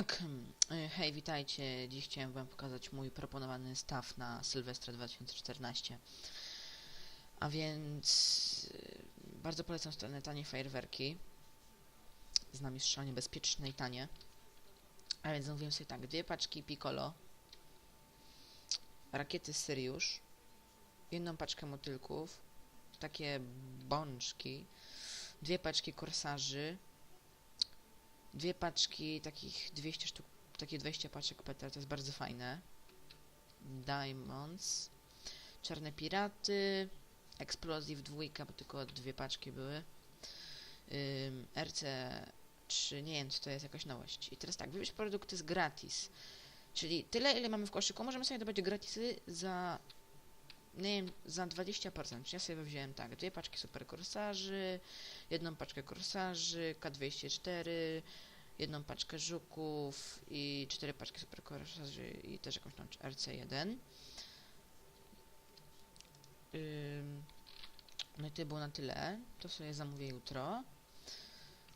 E, Hej, witajcie. Dziś chciałem wam pokazać mój proponowany staw na Sylwestra 2014. A więc e, bardzo polecam stronę Tanie Fajerwerki. Z nami szalenie bezpieczne i tanie. A więc zamówiłem sobie tak, dwie paczki Piccolo, rakiety Syriusz, jedną paczkę motylków, takie bączki, dwie paczki korsarzy, dwie paczki takich 200 sztuk, takie 20 paczek petar, to jest bardzo fajne. Diamonds, czarne piraty, Explosive dwójka, bo tylko dwie paczki były. Ym, RC3, nie wiem, co to jest jakaś nowość. I teraz tak, wybierz produkty z gratis. Czyli tyle, ile mamy w koszyku, możemy sobie dobrać gratisy za, nie wiem, za 20%. Czyli ja sobie wziąłem tak, dwie paczki super korsarzy, jedną paczkę korsarzy, K204, jedną paczkę żuków i cztery paczki super korsarzy i też jakąś tam RC1. Ym, no i to było na tyle. To sobie zamówię jutro.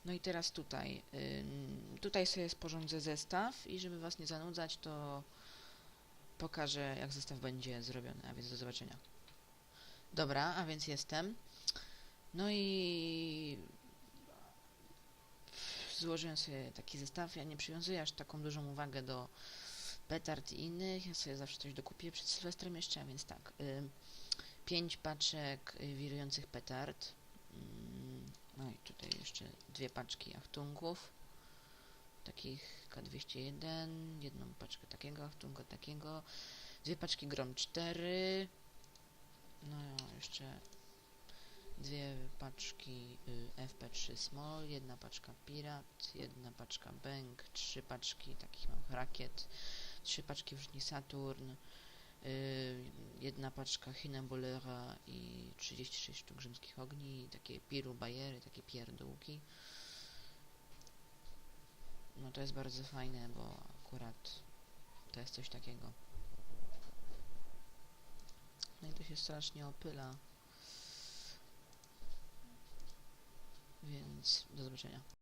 No i teraz tutaj. Tutaj sobie sporządzę zestaw i żeby was nie zanudzać, to pokażę jak zestaw będzie zrobiony, a więc do zobaczenia. Dobra, a więc jestem. No i złożyłem sobie taki zestaw. Ja nie przywiązuję aż taką dużą uwagę do petard i innych. Ja sobie zawsze coś dokupię przed Sylwestrem jeszcze, a więc tak. Y, pięć paczek y, wirujących petard. Mm, No i tutaj jeszcze dwie paczki achtungów. Takich K201. Jedną paczkę takiego achtunga, takiego. Dwie paczki Grom 4. No jeszcze dwie paczki y, FP3 Small, jedna paczka Pirat, jedna paczka Bank, trzy paczki takich małych rakiet, trzy paczki wrzutni Saturn, y, jedna paczka Hinambulera i 36 sztuk rzymskich ogni, takie piru bajery, takie pierdółki. To jest bardzo fajne, bo akurat to jest coś takiego. No i to się strasznie opyla. Więc do zobaczenia.